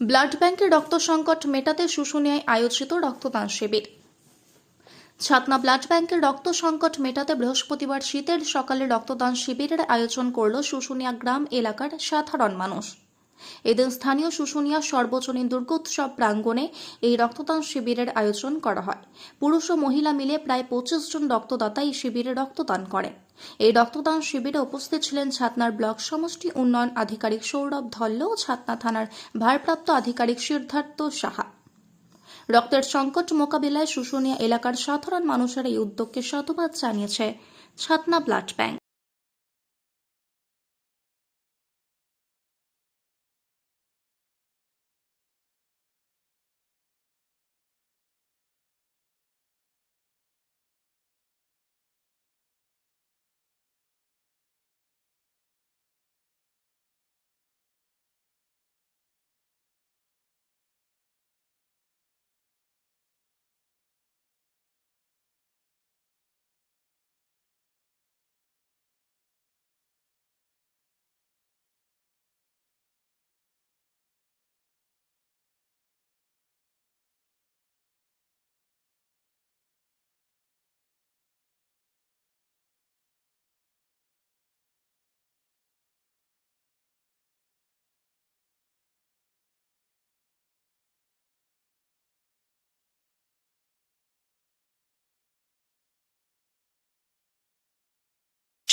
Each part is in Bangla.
ব্লাড ব্যাংকের রক্ত সংকট মেটাতে শুশুনিয়ায় আয়োজিত রক্তদান শিবির। ছাতনা ব্লাড ব্যাংকের রক্ত সংকট মেটাতে বৃহস্পতিবার শীতের সকালে রক্তদান শিবিরের আয়োজন করল শুশুনিয়া গ্রাম এলাকার সাধারণ মানুষ। এদিন স্থানীয় শুশুনিয়া সর্বজনীন দুর্গোৎসব প্রাঙ্গণে এই রক্তদান শিবিরের আয়োজন করা হয়। পুরুষ ও মহিলা মিলে প্রায় পঁচিশ জন রক্তদাতা এই শিবিরে রক্তদান করেন। এই রক্তদান শিবিরে উপস্থিত ছিলেন ছাতনার ব্লক সমষ্টি উন্নয়ন আধিকারিক সৌরভ ধল্ল ও ছাতনা থানার ভারপ্রাপ্ত আধিকারিক সিদ্ধার্থ সাহা। রক্তের সংকট মোকাবিলায় শুশুনিয়া এলাকার সাধারণ মানুষের এই উদ্যোগকে সাধুবাদ জানিয়েছে ছাতনা ব্লাড ব্যাংক।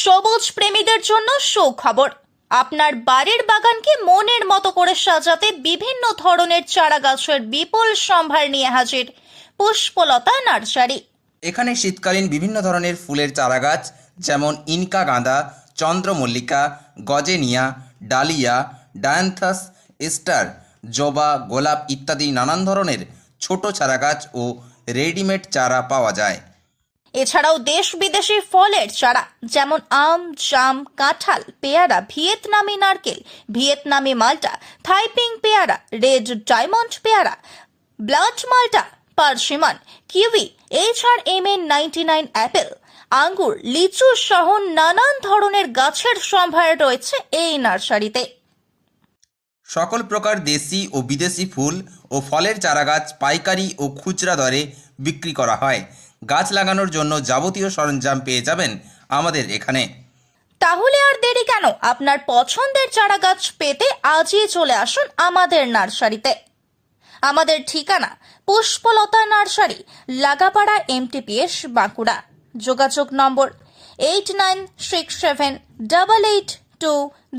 সবুজ প্রেমীদের জন্য সুখবর। আপনার বাড়ির বাগানকে মনের মতো করে সাজাতে বিভিন্ন ধরনের চারা গাছের বিপুল সম্ভার নিয়ে হাজির পুষ্পলতা নার্সারি। এখানে শীতকালীন বিভিন্ন ধরনের ফুলের চারাগাছ, যেমন ইনকা গাঁদা, চন্দ্রমল্লিকা, গজেনিয়া, ডালিয়া, ডায়ান্থাস স্টার জবা, গোলাপ ইত্যাদি নানান ধরনের ছোট চারাগাছ ও রেডিমেড চারা পাওয়া যায়। এছাড়াও দেশ বিদেশি ফলের চারা, যেমন আম, জাম, কাঁঠাল, পেয়ারা, ভিয়েতনামি নারকেল, ভিয়েতনামি মাল্টা, থাইপিং পেয়ারা, রেড ডায়মন্ড পেয়ারা, ব্লাড মাল্টা, persimmon, kiwi, H R M N ninety nine apple, আঙ্গুর, লিচু সহ নানান ধরনের গাছের সম্ভার রয়েছে এই নার্সারিতে। সকল প্রকার দেশি ও বিদেশি ফুল ও ফলের চারাগাছ পাইকারি ও খুচরা দরে বিক্রি করা হয়। গাছ লাগানোর জন্য যাবতীয় সরঞ্জাম পেয়ে যাবেন আমাদের এখানে। তাহলে আর দেরি কেন? আপনার পছন্দের চারা গাছ পেতে আজই চলে আসুন আমাদের নার্সারিতে। আমাদের ঠিকানা পুষ্পলতা নার্সারি, লাগাপাড়া এমটিপিএস, বাঁকুড়া। যোগাযোগ নম্বর eight nine six seven double eight two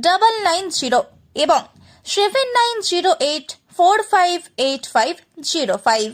double nine zero এবং seven nine zero eight four five eight five zero five.